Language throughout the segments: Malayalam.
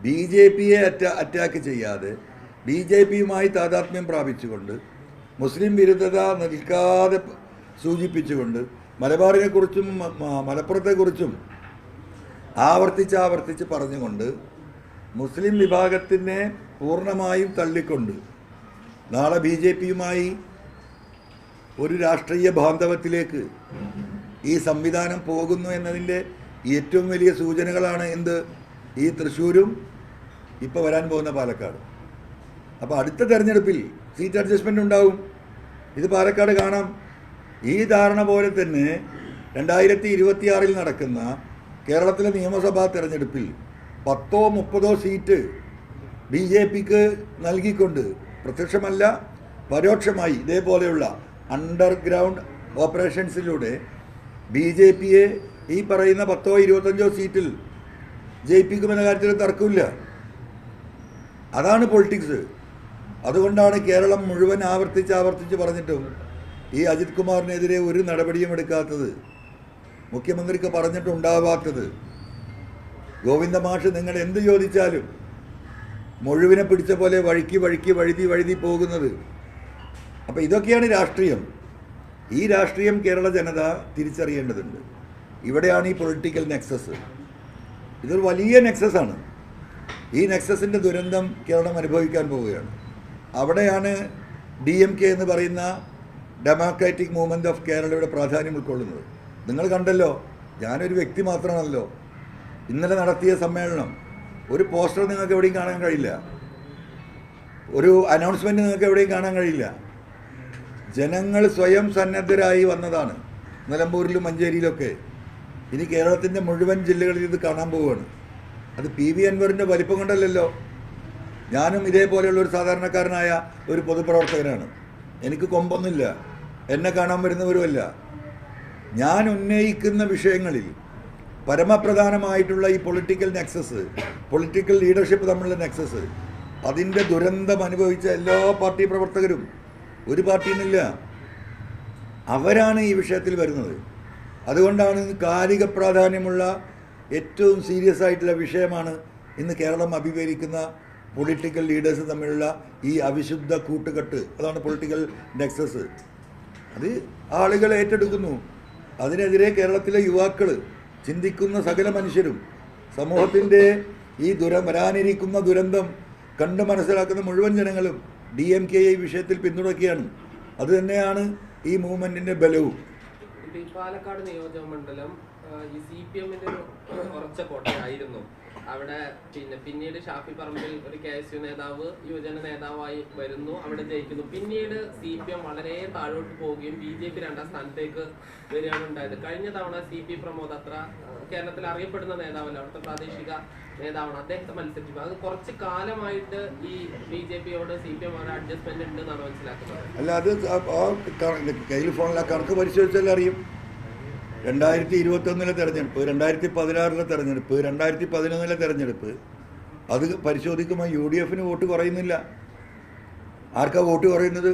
ബി ജെ പിയെ അറ്റാ അറ്റാക്ക് ചെയ്യാതെ ബി ജെ പിയുമായി താതാത്മ്യം പ്രാപിച്ചുകൊണ്ട് മുസ്ലിം വിരുദ്ധത നിൽക്കാതെ സൂചിപ്പിച്ചുകൊണ്ട് മലബാറിനെക്കുറിച്ചും മലപ്പുറത്തെക്കുറിച്ചും ആവർത്തിച്ച് ആവർത്തിച്ച് പറഞ്ഞുകൊണ്ട് മുസ്ലിം വിഭാഗത്തിനെ പൂർണമായും തള്ളിക്കൊണ്ട് നാളെ ബി ജെ പിയുമായി ഒരു രാഷ്ട്രീയ ബാന്ധവത്തിലേക്ക് ഈ സംവിധാനം പോകുന്നു എന്നതിന്റെ ഏറ്റവും വലിയ സൂചനകളാണ് എന്ത്? ഈ തൃശ്ശൂരും ഇപ്പോൾ വരാൻ പോകുന്ന പാലക്കാട്. അപ്പോൾ അടുത്ത തെരഞ്ഞെടുപ്പിൽ സീറ്റ് അഡ്ജസ്റ്റ്മെന്റ് ഉണ്ടാവും. ഇത് പാലക്കാട് കാണാം. ഈ ധാരണ പോലെ തന്നെ രണ്ടായിരത്തി ഇരുപത്തിയാറിൽ നടക്കുന്ന കേരളത്തിലെ നിയമസഭാ തെരഞ്ഞെടുപ്പിൽ പത്തോ മുപ്പതോ സീറ്റ് ബി ജെ പിക്ക് നൽകിക്കൊണ്ട് പ്രത്യക്ഷമല്ല പരോക്ഷമായി ഇതേപോലെയുള്ള അണ്ടർഗ്രൗണ്ട് ഓപ്പറേഷൻസിലൂടെ ബി ജെ പിയെ ഈ പറയുന്ന പത്തോ ഇരുപത്തഞ്ചോ സീറ്റിൽ ജയിപ്പിക്കുമെന്ന കാര്യത്തിൽ തർക്കമില്ല. അതാണ് പൊളിറ്റിക്സ്. അതുകൊണ്ടാണ് കേരളം മുഴുവൻ ആവർത്തിച്ച് ആവർത്തിച്ച് പറഞ്ഞിട്ടും ഈ അജിത് കുമാറിനെതിരെ ഒരു നടപടിയും എടുക്കാത്തത് മുഖ്യമന്ത്രിക്ക് പറഞ്ഞിട്ടുണ്ടാവാത്തത്. ഗോവിന്ദ മാഷ് നിങ്ങൾ എന്ത് ചോദിച്ചാലും മുഴുവനെ പിടിച്ച പോലെ വഴുക്കി വഴുക്കി വഴുതി വഴുതി പോകുന്നത്. അപ്പോൾ ഇതൊക്കെയാണ് രാഷ്ട്രീയം. ഈ രാഷ്ട്രീയം കേരള ജനത തിരിച്ചറിയേണ്ടതുണ്ട്. ഇവിടെയാണ് ഈ പൊളിറ്റിക്കൽ നെക്സസ്. ഇതൊരു വലിയ നെക്സസ് ആണ്. ഈ നെക്സസിന്റെ ദുരന്തം കേരളം അനുഭവിക്കാൻ പോവുകയാണ്. അവിടെയാണ് ഡി എം കെ എന്ന് പറയുന്ന ഡെമോക്രാറ്റിക് മൂവ്മെന്റ് ഓഫ് കേരളയുടെ പ്രാധാന്യം ഉൾക്കൊള്ളുന്നത്. നിങ്ങൾ കണ്ടല്ലോ ഞാനൊരു വ്യക്തി മാത്രമാണല്ലോ. ഇന്നലെ നടത്തിയ സമ്മേളനം ഒരു പോസ്റ്റർ നിങ്ങൾക്ക് എവിടെയും കാണാൻ കഴിയില്ല. ഒരു അനൗൺസ്മെന്റ് നിങ്ങൾക്ക് എവിടെയും കാണാൻ കഴിയില്ല. ജനങ്ങൾ സ്വയം സന്നദ്ധരായി വന്നതാണ്. നിലമ്പൂരിലും മഞ്ചേരിയിലൊക്കെ. ഇനി കേരളത്തിന്റെ മുഴുവൻ ജില്ലകളിൽ ഇത് കാണാൻ പോവുകയാണ്. അത് പി വി അൻവറിന്റെ വലിപ്പം കൊണ്ടല്ലല്ലോ. ഞാനും ഇതേപോലെയുള്ള ഒരു സാധാരണക്കാരനായ ഒരു പൊതുപ്രവർത്തകനാണ്. എനിക്ക് കൊമ്പൊന്നുമില്ല. എന്നെ കാണാൻ വരുന്നവരുമല്ല. ഞാൻ ഉന്നയിക്കുന്ന വിഷയങ്ങളിൽ പരമപ്രധാനമായിട്ടുള്ള ഈ പൊളിറ്റിക്കൽ നെക്സസ് പൊളിറ്റിക്കൽ ലീഡർഷിപ്പ് തമ്മിലുള്ള നെക്സസ് അതിന്റെ ദുരന്തം അനുഭവിച്ച എല്ലാ പാർട്ടി പ്രവർത്തകരും ഒരു പാർട്ടിയിൽ നിന്നില്ല. അവരാണ് ഈ വിഷയത്തിൽ വരുന്നത്. അതുകൊണ്ടാണ് ഇന്ന് കാലിക പ്രാധാന്യമുള്ള ഏറ്റവും സീരിയസ് ആയിട്ടുള്ള വിഷയമാണ് ഇന്ന് കേരളം അഭിമുഖീകരിക്കുന്ന പൊളിറ്റിക്കൽ ലീഡേഴ്സ് തമ്മിലുള്ള ഈ അവിശുദ്ധ കൂട്ടുകെട്ട്. അതാണ് പൊളിറ്റിക്കൽ നെക്സസ്. അത് ആളുകൾ ഏറ്റെടുക്കുന്നു. അതിനെതിരെ കേരളത്തിലെ യുവാക്കൾ ചിന്തിക്കുന്ന സകല മനുഷ്യരും സമൂഹത്തിന്റെ ഈ ദുര വരാനിരിക്കുന്ന ദുരന്തം കണ്ട് മനസ്സിലാക്കുന്ന മുഴുവൻ ജനങ്ങളും ഡി എം കെ ഈ വിഷയത്തിൽ പിന്തുണയ്ക്കുകയാണ്. അതുതന്നെയാണ് ഈ മൂവ്മെന്റിന്റെ ബലവും. പാലക്കാട് നിയോജക മണ്ഡലം ഈ സി പി എമ്മിന്റെ ഉറച്ച കോട്ടയായിരുന്നു. അവിടെ പിന്നെ പിന്നീട് ഷാഫി പറമ്പിൽ ഒരു കെ എസ് യു നേതാവ് യുവജന നേതാവായി വരുന്നു അവിടെ ജയിക്കുന്നു. പിന്നീട് സി പി എം വളരെ താഴോട്ട് പോവുകയും ബി ജെ പി രണ്ടാം സ്ഥാനത്തേക്ക് വരികയാണ് ഉണ്ടായത്. കഴിഞ്ഞ തവണ സി പി പ്രമോദ് അത്ര കേരളത്തിൽ അറിയപ്പെടുന്ന നേതാവല്ല അവിടുത്തെ പ്രാദേശിക നേതാവാണ്. അദ്ദേഹത്തെ മത്സരിച്ചു അത് കുറച്ച് കാലമായിട്ട് ഈ ബി ജെ പിയോട് സി പി എം ഒരു അഡ്ജസ്റ്റ്മെന്റ് ഉണ്ട് എന്നാണ് മനസ്സിലാക്കുന്നത്. അല്ല അത് കയ്യിൽ ഫോണിൽ കണക്ക് പരിശോധിച്ചാൽ അറിയും. രണ്ടായിരത്തി ഇരുപത്തൊന്നിലെ തെരഞ്ഞെടുപ്പ് രണ്ടായിരത്തി പതിനാറിലെ തെരഞ്ഞെടുപ്പ് രണ്ടായിരത്തി പതിനൊന്നിലെ തെരഞ്ഞെടുപ്പ്. അത് പരിശോധിക്കുമ്പോൾ യു ഡി എഫിന് വോട്ട് കുറയുന്നില്ല. ആർക്കാ വോട്ട് കുറയുന്നത്?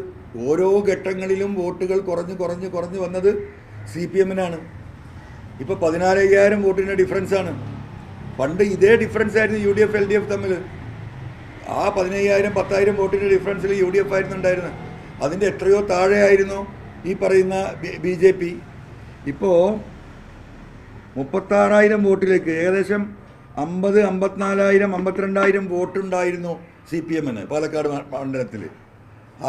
ഓരോ ഘട്ടങ്ങളിലും വോട്ടുകൾ കുറഞ്ഞ് കുറഞ്ഞ് കുറഞ്ഞ് വന്നത് സി പി എമ്മിനാണ് ഇപ്പോൾ പതിനാലയ്യായിരം വോട്ടിന്റെ ഡിഫറൻസാണ്. പണ്ട് ഇതേ ഡിഫറൻസ് ആയിരുന്നു U D F L D F തമ്മിൽ ആ പതിനയ്യായിരം പത്തായിരം വോട്ടിന്റെ ഡിഫറൻസിൽ യു ഡി എഫ് ആയിരുന്നു ഉണ്ടായിരുന്നത് അതിന്റെ എത്രയോ താഴെയായിരുന്നു ഈ പറയുന്ന ബി ജെ പി. ഇപ്പോൾ മുപ്പത്താറായിരം വോട്ടിലേക്ക് ഏകദേശം അമ്പത് അമ്പത്തിനാലായിരം അമ്പത്തിരണ്ടായിരം വോട്ടുണ്ടായിരുന്നു സി പി എമ്മിന് പാലക്കാട് മണ്ഡലത്തിൽ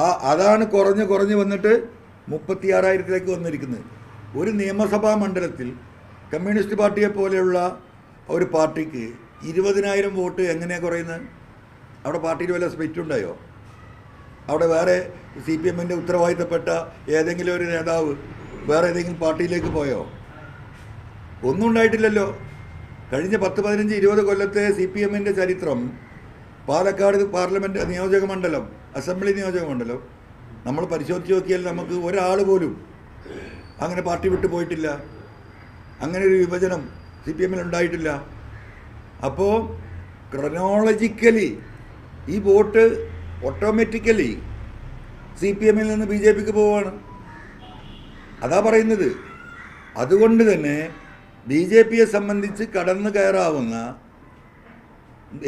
ആ അതാണ് കുറഞ്ഞ് കുറഞ്ഞ് വന്നിട്ട് മുപ്പത്തിയാറായിരത്തിലേക്ക് വന്നിരിക്കുന്നത്. ഒരു നിയമസഭാ മണ്ഡലത്തിൽ കമ്മ്യൂണിസ്റ്റ് പാർട്ടിയെ പോലെയുള്ള ഒരു പാർട്ടിക്ക് ഇരുപതിനായിരം വോട്ട് എങ്ങനെയാണ് കുറയുന്നത്? അവിടെ പാർട്ടിയിൽ വല്ല സ്പെറ്റ് ഉണ്ടായോ? അവിടെ വേറെ സി പി എമ്മിന്റെ ഉത്തരവാദിത്തപ്പെട്ട ഏതെങ്കിലും ഒരു നേതാവ് വേറെ ഏതെങ്കിലും പാർട്ടിയിലേക്ക് പോയോ? ഒന്നും ഉണ്ടായിട്ടില്ലല്ലോ. കഴിഞ്ഞ പത്ത് പതിനഞ്ച് ഇരുപത് കൊല്ലത്തെ സി പി എമ്മിന്റെ ചരിത്രം പാലക്കാട് പാർലമെന്റ് നിയോജക മണ്ഡലം അസംബ്ലി നിയോജക മണ്ഡലം നമ്മൾ പരിശോധിച്ച് നോക്കിയാൽ നമുക്ക് ഒരാൾ പോലും അങ്ങനെ പാർട്ടി വിട്ടു പോയിട്ടില്ല. അങ്ങനെ ഒരു വിഭജനം സി പി എമ്മിൽ ഉണ്ടായിട്ടില്ല. അപ്പോൾ ക്രൊനോളജിക്കലി ഈ വോട്ട് ഓട്ടോമാറ്റിക്കലി സി പി എമ്മിൽ നിന്ന് ബി ജെ പിക്ക് പോവുകയാണ്. അതാ പറയുന്നത്. അതുകൊണ്ട് തന്നെ ബി ജെ പിയെ സംബന്ധിച്ച് കടന്നു കയറാവുന്ന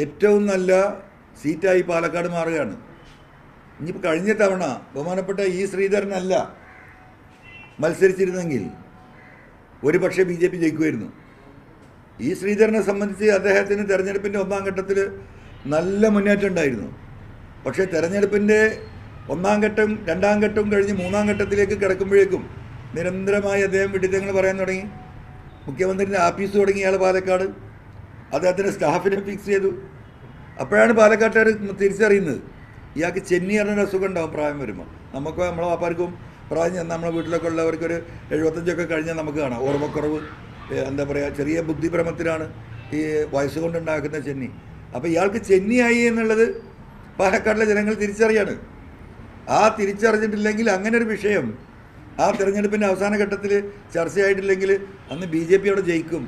ഏറ്റവും നല്ല സീറ്റായി പാലക്കാട് മാറുകയാണ്. ഇനിയിപ്പോൾ കഴിഞ്ഞ തവണ ബഹുമാനപ്പെട്ട ഇ ശ്രീധരനല്ല മത്സരിച്ചിരുന്നെങ്കിൽ ഒരു പക്ഷേ ബി ജെ പി ജയിക്കുമായിരുന്നു. ഇ ശ്രീധരനെ സംബന്ധിച്ച് അദ്ദേഹത്തിന് തെരഞ്ഞെടുപ്പിന്റെ ഒന്നാം ഘട്ടത്തിൽ നല്ല മുന്നേറ്റം ഉണ്ടായിരുന്നു. പക്ഷേ തെരഞ്ഞെടുപ്പിന്റെ ഒന്നാം ഘട്ടം രണ്ടാം ഘട്ടം കഴിഞ്ഞ് മൂന്നാം ഘട്ടത്തിലേക്ക് കിടക്കുമ്പോഴേക്കും നിരന്തരമായി അദ്ദേഹം വിഡിത്തങ്ങൾ പറയാൻ തുടങ്ങി. മുഖ്യമന്ത്രിന്റെ ആഫീസ് തുടങ്ങി ഇയാൾ പാലക്കാട്. അദ്ദേഹത്തിന്റെ സ്റ്റാഫിനെ ഫിക്സ് ചെയ്തു. അപ്പോഴാണ് പാലക്കാട്ടുകാർ തിരിച്ചറിയുന്നത്. ഇയാൾക്ക് ചെന്നി പറഞ്ഞൊരു അസുഖം ഉണ്ടാവും പ്രായം വരുമ്പോൾ നമുക്ക് നമ്മളെ വാപ്പാർക്കും പ്രായം ചെന്ന് നമ്മളെ വീട്ടിലൊക്കെ ഉള്ളവർക്കൊരു എഴുപത്തഞ്ചൊക്കെ കഴിഞ്ഞാൽ നമുക്ക് കാണാം. ഓർമ്മക്കുറവ് എന്താ പറയുക ചെറിയ ബുദ്ധിഭ്രമത്തിലാണ് ഈ വയസ്സ് കൊണ്ടുണ്ടാക്കുന്ന ചെന്നി. അപ്പോൾ ഇയാൾക്ക് ചെന്നിയായി എന്നുള്ളത് പാലക്കാടിലെ ജനങ്ങൾ തിരിച്ചറിയാണ്. ആ തിരിച്ചറിഞ്ഞിട്ടില്ലെങ്കിൽ അങ്ങനെ ഒരു വിഷയം ആ തെരഞ്ഞെടുപ്പിന്റെ അവസാന ഘട്ടത്തിൽ ചർച്ചയായിട്ടില്ലെങ്കിൽ അന്ന് ബി ജെ പി അവിടെ ജയിക്കും.